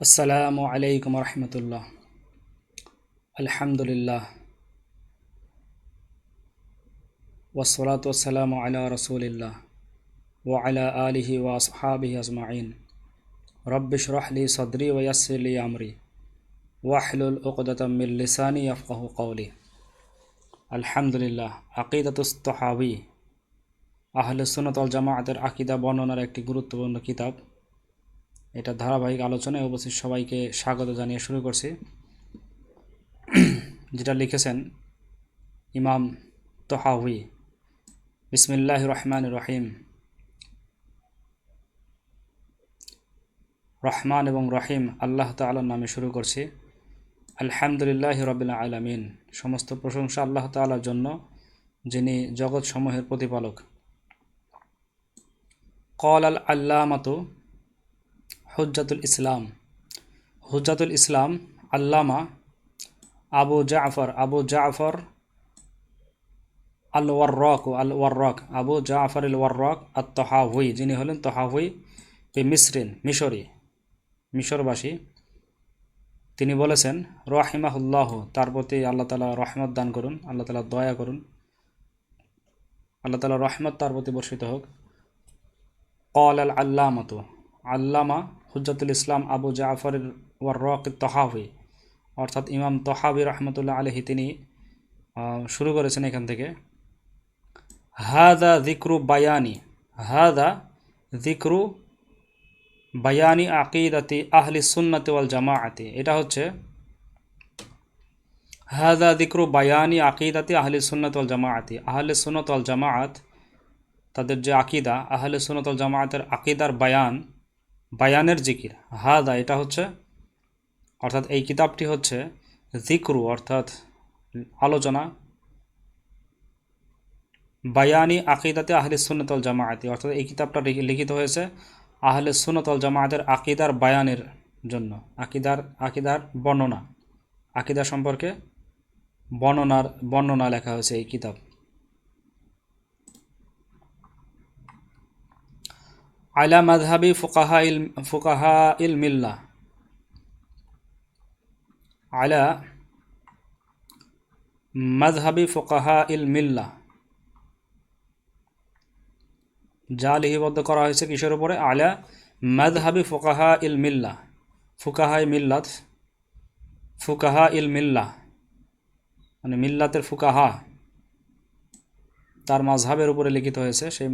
আসসালামু আলাইকুম রহমতুল্লাহ আলহামদুলিল্লাহ ওসলাত ওসালাম আলা রসুলিল্লাহ ও আলা আলিহি ওয়া আসহাবিহি আজমাইন রব্বিশ রহলি সদরি ওয়াসলি আমরি ওয়াহলুল উকদাতাম মিন লিসানি ইয়াফকাহু কওলি আলহামদুলিল্লাহ আকিদাতুস্তহাবি আহলে সুন্নত ওয়াল জামাআতের আকিদা বর্ণনার একটি গুরুত্বপূর্ণ কিতাব এটা ধারাবাহিক আলোচনায় উপস্থিত সবাইকে স্বাগত জানিয়ে শুরু করছি। যেটা লিখেছেন ইমাম তোহাউই। বিসমিল্লাহ রহমান রহিম। রহমান এবং রহিম আল্লাহ তালার নামে শুরু করছি। আলহামদুলিল্লাহ রবিল আলমিন। সমস্ত প্রশংসা আল্লাহ তালার জন্য, যিনি জগৎ সমূহের প্রতিপালক। কল আল আল্লামাতু হুজ্জাতুল ইসলাম। হুজ্জাতুল ইসলাম আল্লামা আবু জাফর আবু জাফর আল ওয়ার্রক আল ওয়ার্রক আবু জাফর আল ওয়ার্রক আর তহাহুই যিনি হলেন তহাহুই পে মিসরিন, মিশরি, মিশরবাসী। তিনি বলেছেন, রহিমাহুল্লাহ তার প্রতি আল্লাহ তালা রহমত দান করুন, আল্লাহ তালা দয়া করুন। আল্লাহ তালা রহমত তার প্রতি বর্ষিত হোক। কল আল আল্লামত আল্লামা হুজ্জাতুল ইসলাম আবু জাফর ওয়ার্রক তহাবি অর্থাৎ ইমাম তহাবি রহমতুল্লাহ আলহি তিনি শুরু করেছেন এখান থেকে। হাদা জিক্রু বায়ানি, হাদা জিক্রু বায়ানি আকিদাতি আহলি সুন্নতি ওয়াল জামাআতি। এটা হচ্ছে, হাদা দিক্রু বায়ানি আকিদাতি আহলি সুন্নত ওয়াল জামাআতি। আহলে সুনত ওয়াল জামাআত, তাদের যে আকিদা, আহলে সুনত ওয়াল জামাআতের আকিদার বায়ান বায়ানের জিকির। হাদা, এটা হচ্ছে, অর্থাৎ এই কিতাবটি হচ্ছে জিক্রু, অর্থাৎ আলোচনা বায়ানি আকিদাতে আহলে সুন্নতল জামায়াতি। অর্থাৎ এই কিতাবটা লিখিত হয়েছে আহলে সুন্নতল জামায়াতের আকিদার বায়ানের জন্য। আকিদার আকিদার বর্ণনা। আকিদা সম্পর্কে বর্ণনার, বর্ণনা লেখা হয়েছে এই কিতাব। আলা মাযহাবি ফুকাহা ইল ফুকাহা ইল মিল্লা আলা মাযহাবি ফুকাহা ইল মিল্লা যা লিপিবদ্ধ করা হয়েছে কিসের উপরে? আলা মাযহাবি ফুকাহা ইল মিল্লা ফুকাহা মিল্লাত, ফুকাহা ইল মিল্লা মানে মিল্লাতের ফুকাহা। তার মাঝহাবের উপরে লিখিত হয়েছে। সেই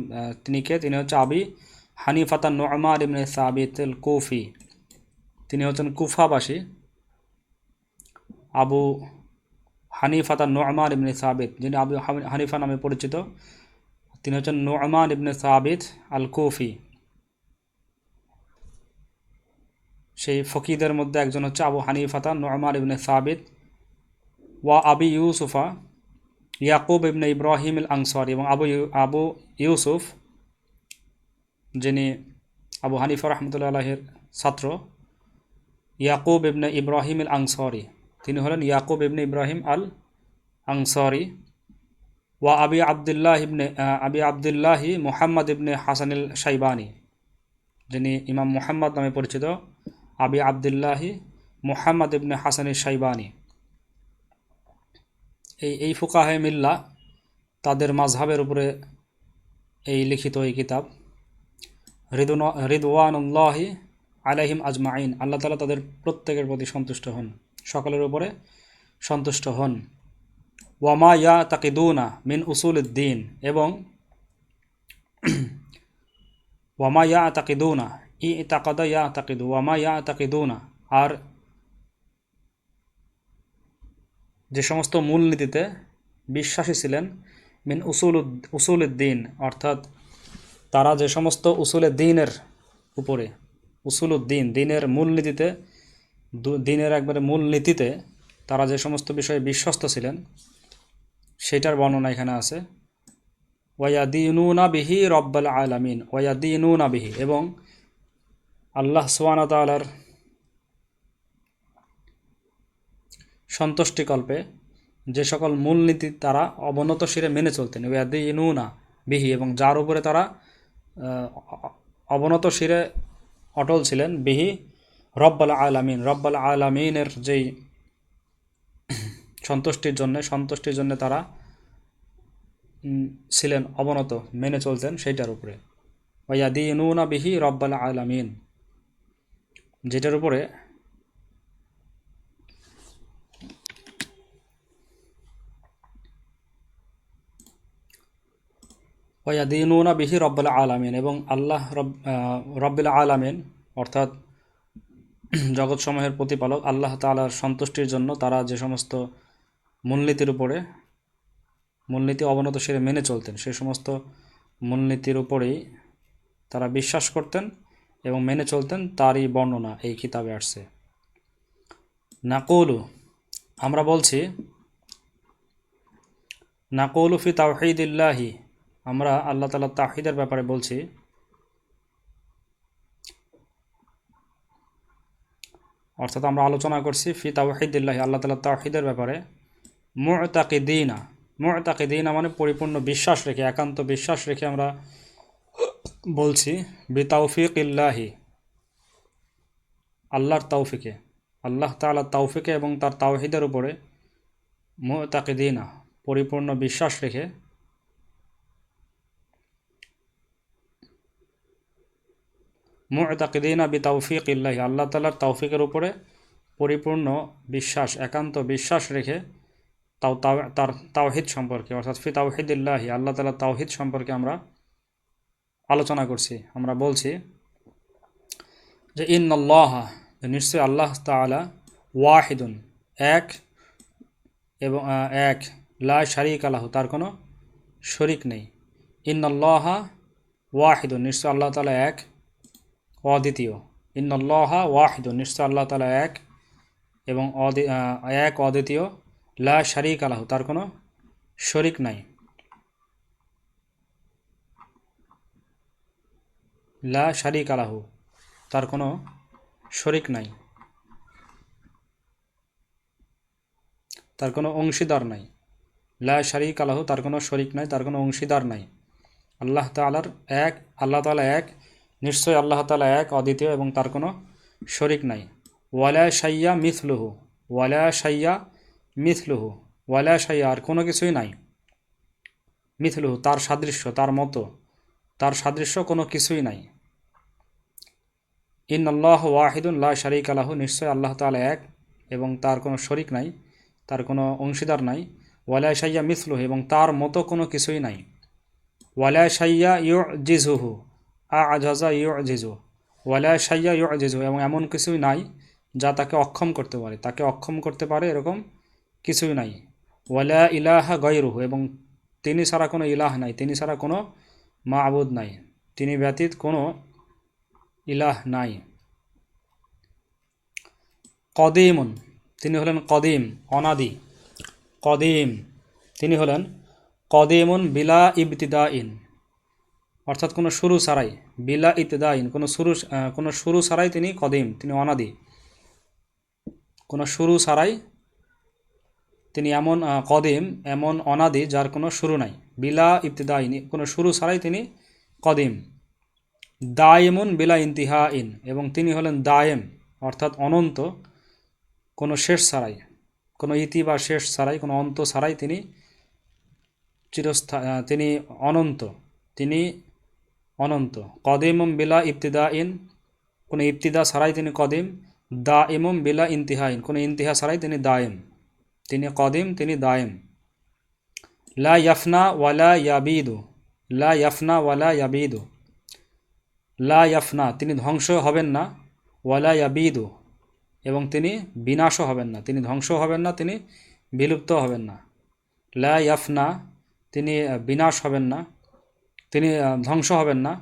তিনি কে? তিনি হচ্ছে আবি হানিফাতা নোমার ইবনে সাবিত কুফি। তিনি হচ্ছেন কুফাবাসী। আবু হানিফাতা নোমার ইবনে সাবিত, যিনি আবু হানিফা নামে পরিচিত, তিনি হচ্ছেন নোমান ইবনে সাবিত আল কুফি সেই ফকিদের মধ্যে একজন হচ্ছে আবু হানিফাতা নোমার ইবনে সাবিত ওয়া আবি ইউসুফা, ইয়াকুব ইবনে ইব্রাহিম আল আংসারি এবং আবু আবু ইউসুফ যিনি আবু হানিফা রহমতুল্লাহ আলাহের ছাত্র, ইয়াকুব ইবনে ইব্রাহিম আল আংসরি তিনি হলেন ইয়াকুব ইবনে ইব্রাহিম আল আংসরি ওয়া আবি আবদুল্লাহ ইবনে আবি আবদুল্লাহি মোহাম্মদ ইবনে হাসানিল সাইবানি যিনি ইমাম মোহাম্মদ নামে পরিচিত, আবি আবদুল্লাহি মোহাম্মদ ইবনে হাসানিল সাইবানি এই এই ফুকাহে মিল্লা তাদের মাঝহাবের উপরে এই লিখিত এই কিতাব। রিদওয়ানুল্লাহি আলাইহিম আজমাইন আল্লাহ তালা তাদের প্রত্যেকের প্রতি সন্তুষ্ট হন। সকলের উপরে সন্তুষ্ট হন। ওয়ামা ইয়া তাকিদুনা মিন উসুল উদ্দিন এবং ওয়ামা ইয়া তাকিদুনা ই তাকাদা ইয়া তাকিদু ওয়ামা ইয়া তাকিদুনা আর যে সমস্ত মূলনীতিতে বিশ্বাসী ছিলেন মিন উসুল উসুল উদ্দিন অর্থাৎ তারা যে সমস্ত উসুলে দিনের উপরে উসুল উদ্দিন দিনের মূলনীতিতে দিনের একবারে মূলনীতিতে তারা যে সমস্ত বিষয়ে বিশ্বস্ত ছিলেন, সেটার বর্ণনা এখানে আছে। ওয়াদিনুনা বিহি রব্বাল আলামিন ওয়াদিনুনা বিহি এবং আল্লাহ সোয়ানা তালার সন্তুষ্টিকল্পে যে সকল মূলনীতি তারা অবনত শিরে মেনে চলতেন। ওয়াদিনুনা বিহি এবং যার উপরে তারা অবনত শিরে অটল ছিলেন। বিহি রব্বাল আলামিন। রব্বাল আলামিনের যেই সন্তুষ্টির জন্যে সন্তুষ্টির জন্যে তারা ছিলেন অবনত, মেনে চলতেন সেইটার উপরে। ওয়াদিনুনা বিহি রব্বাল আলামিন। যেটার উপরে ওয়াদিনুনা বিহি রব্বাল আলামিন এবং আল্লাহ রব রব্বিল আলামিন, অর্থাৎ জগৎসমূহের প্রতিপালক আল্লাহ তাআলার সন্তুষ্টির জন্য তারা যে সমস্ত মূলনীতির উপরে, মূলনীতি অবনত সেরে মেনে চলতেন সেই সমস্ত মূলনীতির উপরেই তারা বিশ্বাস করতেন এবং মেনে চলতেন, তারই বর্ণনা এই কিতাবে আসছে। নাকুলু, আমরা বলছি, নাকুলু ফি তাওহিদিল্লাহি আমরা আল্লাহ তালা তাহিদের ব্যাপারে বলছি। অর্থাৎ আমরা আলোচনা করছি ফি তাওহিদিল্লাহি, আল্লাহ তালা তাহিদের ব্যাপারে। মুতাকিদিনা মুতাকিদিনা মানে পরিপূর্ণ বিশ্বাস রেখে, একান্ত বিশ্বাস রেখে আমরা বলছি বিতাউফিক ইল্লাহি আল্লাহর তৌফিকে আল্লাহ তাআলা তৌফিকে এবং তার তাওহিদের উপরে মুতাকিদিনা, পরিপূর্ণ বিশ্বাস রেখে মুতাকিদিনা বি তৌফিক ইল্লাহি আল্লাহ তাআলার তৌফিকের উপরে পরিপূর্ণ বিশ্বাস, একান্ত বিশ্বাস রেখে তাও তার তাওহিদ সম্পর্কে, অর্থাৎ ফি তাওহিদিল্লাহি, আল্লাহ তাআলার তাওহিদ সম্পর্কে আমরা আলোচনা করছি, আমরা বলছি যে ইন আল্লাহ নিশ্চয়ই আল্লাহ তাআলা ওয়াহিদুন, এক এবং এক, লা শারিক আলাহ তার কোনো শরিক নেই। ইন ওয়াহিদুন নিশ্চয় আল্লাহ তাআলা এক অদ্বিতীয়। ইন আল্লাহ ওয়াহিদুন, নিশ্চয় আল্লাহ তাআলা এক এবং এক অদ্বিতীয়। লা শারিক আলাহ তার কোনো শরিক নাই। লা শারিক আলাহু তার কোনো শরিক নাই। তার কোনো অংশীদার নাই। লা শারিক আলাহু তার কোনো শরিক নাই, তার কোনো অংশীদার নাই। আল্লাহ তাআলার এক, আল্লাহ তালা এক নিশ্চয় আল্লাহ তালা এক, অদ্বিতীয় এবং তার কোনো শরিক নাই। ওয়ালা শাইয়া মিথলুহু ওয়ালা শাইয়া মিথলুহু ওয়ালা শাইয়া আর কোনো কিছুই নাই। মিথলুহু তার সাদৃশ্য, তার মতো, তার সাদৃশ্য কোনো কিছুই নাই। ইন আল্লাহ ওয়াহিদুন, লা শারিক আলাহু নিশ্চয় আল্লাহ তাআলা এক এবং তার কোনো শরিক নাই, তার কোনো অংশীদার নাই। ওয়ালা শাইয়া মিথলুহু এবং তার মতো কোনো কিছুই নাই। ওয়ালা শাইয়া ইউ জিজুহু আ আজাজা ইউ জিজু ওয়ালা শাইয়া ইউ জিজু এবং এমন কিছুই নাই যা তাকে অক্ষম করতে পারে। তাকে অক্ষম করতে পারে এরকম কিছুই নাই। ওয়ালা ইলাহা গৈরুহু এবং তিনি ছাড়া কোনো ইলাহ নাই, তিনি ছাড়া কোনো মাবুদ নাই, তিনি ব্যতীত কোনো ইলাহ নাই। কদিমুন, তিনি হলেন কদিম, অনাদি। কদিম, তিনি হলেন কদিমুন বিলা ইবতিদা ইন অর্থাৎ কোনো শুরু ছাড়াই, বিলা ইবতিদা ইন কোনো শুরু কোনো শুরু ছাড়াই তিনি কদিম, তিনি অনাদি। কোনো শুরু ছাড়াই তিনি এমন কদিম, এমন অনাদি যার কোনো শুরু নাই। বিলা ইবতিদা ইন কোনো শুরু ছাড়াই তিনি কদিম। দায়েমুন বিলা ইন্তিহা ইন এবং তিনি হলেন দায়েম, অর্থাৎ অনন্ত, কোনো শেষ ছাড়াই, কোনো ইতি বা শেষ ছাড়াই, কোনো অন্ত ছাড়াই তিনি চিরস্থা তিনি অনন্ত। তিনি অনন্ত। কদিমম বিলা ইবতিদা ইন কোনো ইবতিদা ছাড়াই তিনি কদিম। দা বিলা ইন্তিহা ইন কোনো ইন্তিহা ছাড়াই তিনি দায়েম তিনি কদিম, তিনি দায়েম লা ইয়াফনা ওয়ালা ইয়াবিদু। লা ইয়াফনা ওয়ালা ইয়াবিদু। লা ইয়াফনা, তিনি ধ্বংস হবেন না। ওয়ালা ইয়াবিদু। এবং তিনি বিনাশও হবেন না। তিনি ধ্বংস হবেন না, তিনি বিলুপ্ত হবেন না। লা ইয়াফনা, তিনি বিনাশ হবেন না। তিনি ধ্বংস হবেন না।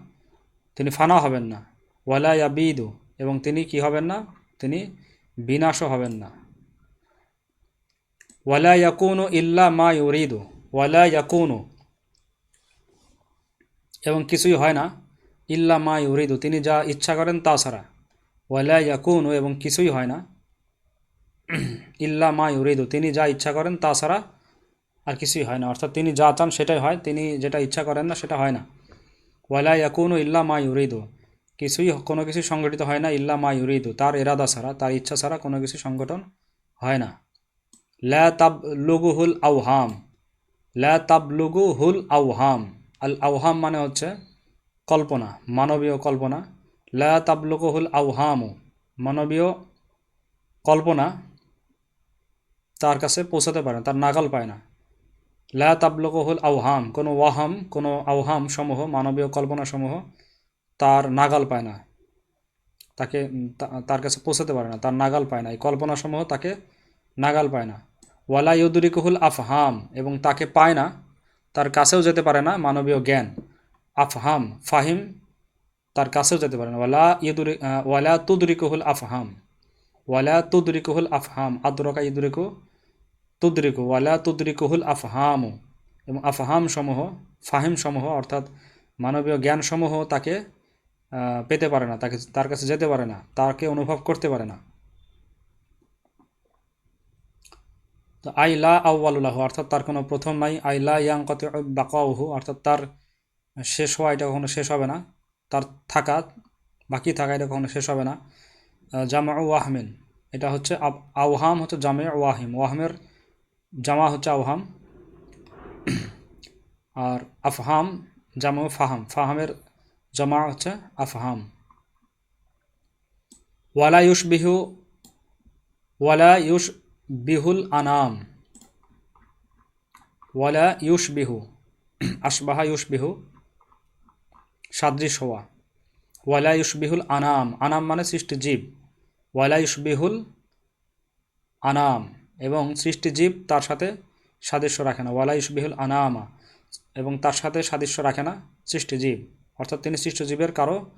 তিনি ফানা হবেন না। ওয়ালা ইয়াবিদু, এবং তিনি কি হবেন না? তিনি বিনাশও হবেন না। ওয়ালা ইয়াকুনু ইল্লা মা ইউরিদু, ওয়ালা ইয়াকুনু, এবং কিছুই হয় না। ইল্লা মা ইউরিদু, তিনি যা ইচ্ছা করেন তা ছাড়া। ওয়ালা ইয়াকুনু, এবং কিছুই হয় না। ইল্লা মা ইউরিদু, তিনি যা ইচ্ছা করেন তা ছাড়া আর কিছুই হয় না। অর্থাৎ তিনি যা চান সেটাই হয়, তিনি যেটা ইচ্ছা করেন না সেটা হয় না। ওয়ালা ইয়াকুনু ইল্লা মা ইউরিদু। কিছুই কোনো কিছু সংগঠিত হয় না, ইল্লা মা ইউরিদু। তার এরাদা ছাড়া, তার ইচ্ছা ছাড়া কোনো কিছু সংগঠন হয় না। লা তাব লুগুহুল আউহাম লা তাব লুগুহুল আউহাম আল আউহাম মানে হচ্ছে কল্পনা, মানবীয় কল্পনা। লা তাবলুগুহুল আউহামু মানবীয় কল্পনা তার কাছে পৌঁছাতে পারে না, তার নাগাল পায় না। লা তাবলুগুহুল আউহাম কোনো ওয়াহাম কোনো আউহাম সমূহ মানবীয় কল্পনা সমূহ তার নাগাল পায় না। তাকে তার কাছে পৌঁছাতে পারে না তার নাগাল পায় না। এই কল্পনা সমূহ তাকে নাগাল পায় না। ওয়ালা ইউদুরিকুহুল আফহাম এবং তাকে পায় না তার কাছেও যেতে পারে না মানবীয় জ্ঞান। আফহাম ফাহিম তার কাছেও যেতে পারে না। ওয়ালা ইউদুরি আহ, ওয়ালা তুদরিকুহুল আফহাম ওয়ালা তুদরিকুহুল আফহাম আদরকা ইদুরিকু তুদরিকু, ওয়ালা তুদরিকুহুল আফহামু। এবং আফহাম সমূহ, ফাহিম সমূহ, অর্থাৎ মানবীয় জ্ঞান সমূহ তাকে পেতে পারে না, তাকে, তার কাছে যেতে পারে না, তাকে অনুভব করতে পারে না। তো আইলা আউ্বালুল্লাহ অর্থাৎ তার কোনো প্রথম নাই আইলা ইয়াং কত বাকাউহু, অর্থাৎ তার শেষ হওয়া এটা কখনো শেষ হবে না, তার থাকা, বাকি থাকা এটা কখনো শেষ হবে না। জামা ওয়াহমিন, এটা হচ্ছে আওহাম হচ্ছে জামে ওয়াহিম, ওয়াহমের জামা হচ্ছে আওহাম আর আফহাম, জামা ফাহাম। ফাহামের জামা হচ্ছে আফহাম। ওয়ালা ইউস বিহু ওয়ালা ইউস বিহুল আনাম। ওয়ালা ইউস বিহু আসবাহা ইউস বিহু সাদৃশ হওয়া। ওয়ালা ইউস বিহুল আনাম। আনাম মানে সৃষ্টি জীব ওয়ালা ইউস বিহুল আনাম। এবং সৃষ্টি জীব তার সাথে সাদৃশ্য রাখে না। ওয়ালা ইউসবিহুল আনামা। এবং তার সাথে সাদৃশ্য রাখে না সৃষ্টি জীব অর্থাৎ তিনি সৃষ্টি জীবের কারও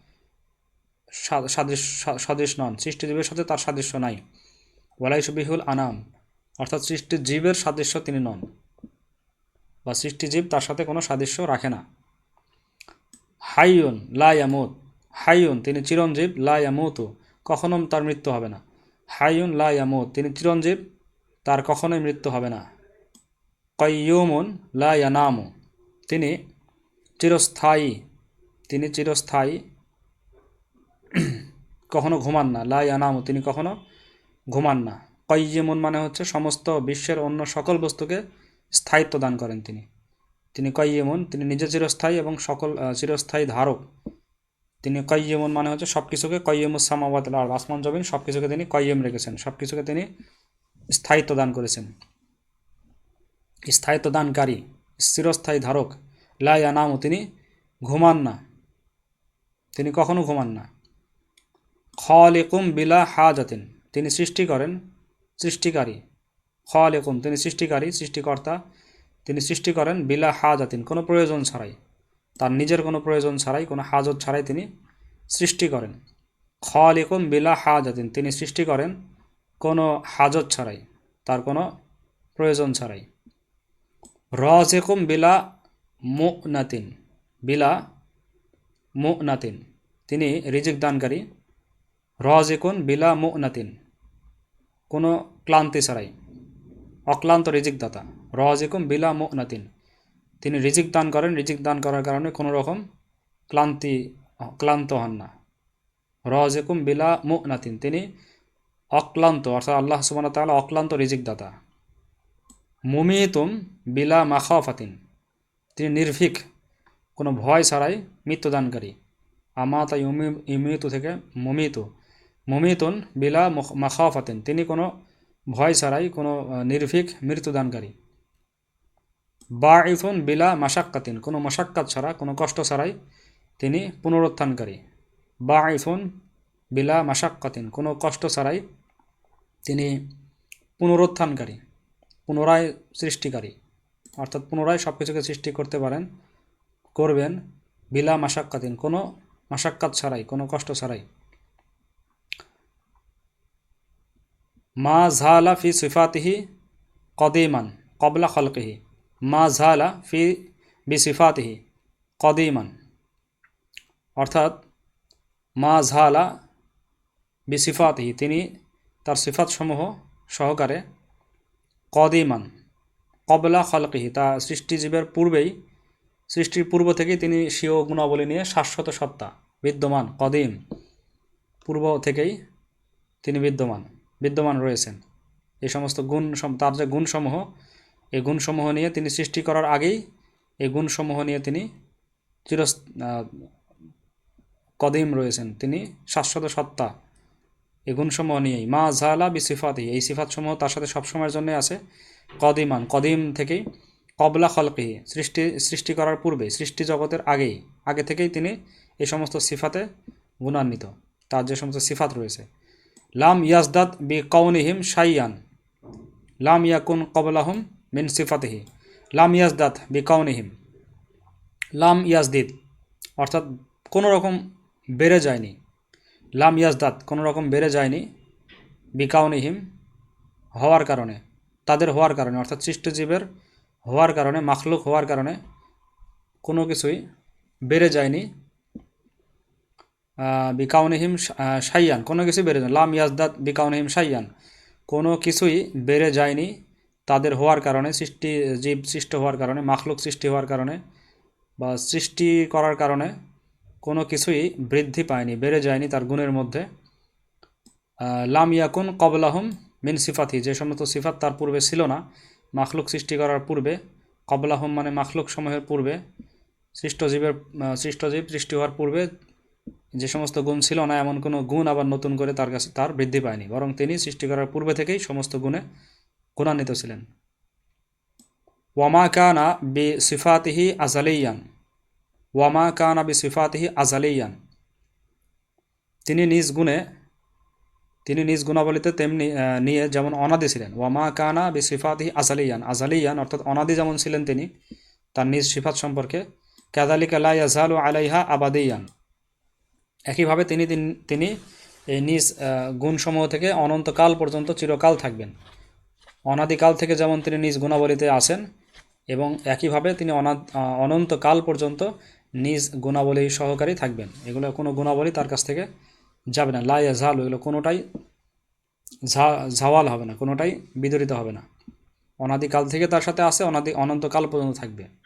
সাদৃশ্য সদৃশ নন। সৃষ্টি জীবের সাথে তার সাদৃশ্য নাই। ওয়ালা ইউসবিহুল আনাম। অর্থাৎ সৃষ্টি জীবের সাদৃশ্য তিনি নন। বা সৃষ্টি জীব তার সাথে কোনো সাদৃশ্য রাখে না। হাইয়ুন লা ইয়ামুত। হাইয়ুন তিনি চিরঞ্জীব, লা ইয়ামুতু। কখনো তার মৃত্যু হবে না। হাইয়ুন লা ইয়ামুত। তিনি চিরঞ্জীব তার কখনোই মৃত্যু হবে না। কয়ুমুন লা ইয়ানামু। তিনি চিরস্থায়ী তিনি চিরস্থায়ী, কখনো ঘুমান না। লা ইয়ানামু, তিনি কখনো ঘুমান না। কয়্যিমুন মানে হচ্ছে সমস্ত বিশ্বের অন্য সকল বস্তুকে স্থায়িত্ব দান করেন তিনি। তিনি কয়্যিমুন, তিনি নিজে চিরস্থায়ী এবং সকল চিরস্থায়ী ধারক। তিনি কয়্যিমুন মানে হচ্ছে সব কিছুকে আর আসমান, জমিন সব কিছুকে তিনি কয়্যিম রেখেছেন। সব কিছুকে তিনি স্থায়িত্ব দান করেছেন। স্থায়িত্ব দানকারী চিরস্থায়ী ধারক, লা ইয়ানামু, তিনি ঘুমান না। তিনি কখনো ঘুমান না। খলিকুম বিলা হাজাতিন, তিনি সৃষ্টি করেন সৃষ্টিকারী। খলিকুম, তিনি সৃষ্টিকারী, সৃষ্টিকর্তা, তিনি সৃষ্টি করেন বিলা হাজাতিন, কোনো প্রয়োজন ছাড়াই। তার নিজের কোনো প্রয়োজন ছাড়াই, কোনো হাজত ছাড়াই তিনি সৃষ্টি করেন। খলিকুম বিলা হাজাতিন, তিনি সৃষ্টি করেন কোনো হাজত ছাড়াই, তার কোনো প্রয়োজন ছাড়াই। রজেকুম বিলা মুনাতিন বিলা মুনাতিন। তিনি রিজিক দানকারী। রজেকুন বিলা মুনাতিন, কোনো ক্লান্তি ছাড়াই, অক্লান্ত রিজিক দাতা রজিকুম বিলা মুনাতিন। তিনি রিজিক দান করেন, রিজিক দান করার কারণে কোনো রকম ক্লান্তি, ক্লান্ত হন না। রজিকুম বিলা মুনাতিন। তিনি অক্লান্ত, অর্থাৎ আল্লাহ সুবান তাআলা অক্লান্ত রিজিক দাতা মুমিতুম বিলা মাখাফাতিন। তিনি নির্ভীক, কোনো ভয় ছাড়াই মৃত্যুদানকারী। আমাতা ইউমি ইমিতু থেকে মুমিতু। মুমিতুন বিলা মুখ- মাখাফাতিন। তিনি কোনো ভয় ছাড়াই কোনো নির্ভীক মৃত্যুদানকারী। বাঈফুন বিলা মাসাক্কাতিন কোনো মশাক্কাত ছাড়া, কোনো কষ্ট ছাড়াই তিনি পুনরুত্থানকারী। বাঈফুন বিলা মাসাক্কাতিন কোনো কষ্ট ছাড়াই তিনি পুনরুত্থানকারী, পুনরায় সৃষ্টিকারী, অর্থাৎ পুনরায় সব কিছুকে সৃষ্টি করতে পারেন, করবেন বিলা মাসাক্কাতিন কোনো মাসাক্কাত ছাড়াই, কোনো কষ্ট ছাড়াই। মা ঝালা ফি সিফাতিহি কদিমান, কবলা খলকিহি। মা ঝালা ফি, বি সিফাতিহি কদিমান। অর্থাৎ মা ঝালা বি সিফাতিহি, তিনি তার সিফাতসমূহ সহকারে কদিমান, কবলা খলকিহি, তা সৃষ্টিজীবের পূর্বেই, সৃষ্টির পূর্ব থেকেই তিনি স্বীয় গুণাবলী নিয়ে শাশ্বত সত্তা, বিদ্যমান, কদিম। পূর্ব থেকেই তিনি বিদ্যমান বিদ্যমান রয়েছেন। এই সমস্ত গুণ তার যে গুণসমূহ, এই গুণসমূহ নিয়ে তিনি সৃষ্টি করার আগেই, এই গুণসমূহ নিয়ে তিনি চির কদিম রয়েছেন। তিনি শাশ্বত সত্তা এই গুণসমূহ নিয়েই। মা জালা বি সিফাতি এই সিফাতসমূহ তার সাথে সবসময়ের জন্য আছে। কদিমান, কদিম থেকেই, কবলা খলকিহি, সৃষ্টি সৃষ্টি করার পূর্বে, সৃষ্টি জগতের আগেই, আগে থেকেই তিনি এই সমস্ত সিফাতে গুণান্বিত, তার যে সমস্ত সিফাত রয়েছে। লাম ইয়াজদাদ বি কৌনিহিম শাইয়ান, লাম ইয়াকুন কবলাহুম মিন সিফাতিহি, লাম ইয়াজদাদ বি কৌনিহিম লাম ইয়াজদিদ, অর্থাৎ কোনো রকম বেড়ে যায়নি। লাম ইয়াজদাদ কোনো রকম বেড়ে যায়নি বিকাউনিহিম হওয়ার কারণে, তাদের হওয়ার কারণে, অর্থাৎ সৃষ্টজীবের হওয়ার কারণে, মাখলুক হওয়ার কারণে কোনো কিছুই বেড়ে যায়নি বিকাউনিহিম সাইয়ান, কোনো কিছুই বেড়ে যায় লাম ইয়াজদাদ বিকাউনিহিম সাইয়ান, কোনো কিছুই বেড়ে যায়নি, তাদের হওয়ার কারণে সৃষ্টি জীব সৃষ্ট হওয়ার কারণে, মাখলুক সৃষ্টি হওয়ার কারণে বা সৃষ্টি করার কারণে কোনো কিছুই বৃদ্ধি পায়নি, বেড়ে যায়নি তার গুণের মধ্যে। লাম ইয়াকুন কবলাহুম মিন সিফাতি, যে সমস্ত সিফাত তার পূর্বে ছিল না, মাখলুক সৃষ্টি করার পূর্বে, কবলাহুম মানে মাখলুক সমূহের পূর্বে সৃষ্টজীবের সৃষ্টজীব সৃষ্টি হওয়ার পূর্বে যে সমস্ত গুণ ছিল না, এমন কোনো গুণ আবার নতুন করে তার কাছে তার বৃদ্ধি পায়নি, বরং তিনি সৃষ্টি করার পূর্বে থেকেই সমস্ত গুণে গুণান্বিত ছিলেন। ওয়ামা কানা বি সিফাতিহি আজালিয়ান ওয়ামা কানা বি সিফাতিহি আজালিয়ান। তিনি নিজ গুণে, তিনি নিজ গুণাবলীতে তেমনি নিয়ে যেমন অনাদি ছিলেন। ওয়ামা কানা বি সিফাতিহি আজালিয়ান। আজালিয়ান অর্থাৎ অনাদি যেমন ছিলেন তিনি, তার নিজ সিফাত সম্পর্কে কাদালিকা লা ইয়াজালু আলাইহা আবাদিয়ান। একইভাবে তিনি, তিন- তিনি এই নিজ গুণসমূহ থেকে অনন্তকাল পর্যন্ত চিরকাল থাকবেন। অনাদিকাল থেকে যেমন তিনি নিজ গুণাবলীতে আসেন এবং একইভাবে তিনি অনন্তকাল পর্যন্ত নিজ গুণাবলী সহকারী থাকবেন। এগুলো কোনো গুণাবলী তার কাছ থেকে যাবে না। লাইয়া ঝাল এগুলো কোনোটাই ঝা, ঝাওয়াল হবে না, কোনোটাই বিদরিত হবে না। অনাদিকাল থেকে তার সাথে আসে, অনাদি, অনন্তকাল পর্যন্ত থাকবে।